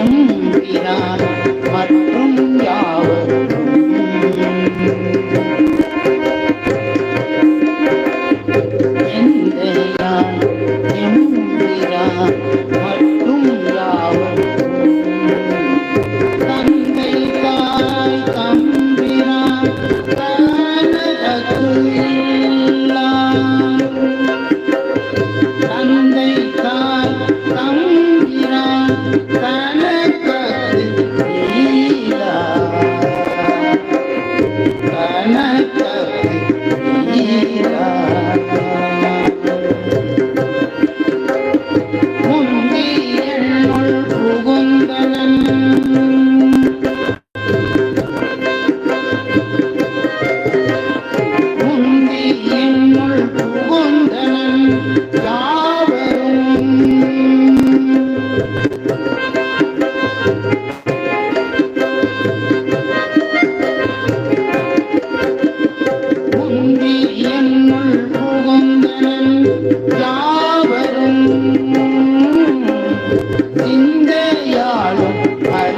எம்பிரான் மற்றும் யாவரும். எம்பிரான்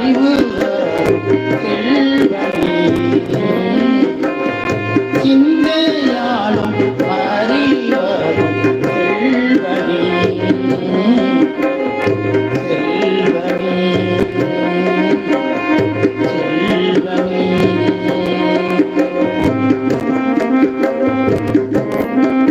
Mm-hmm.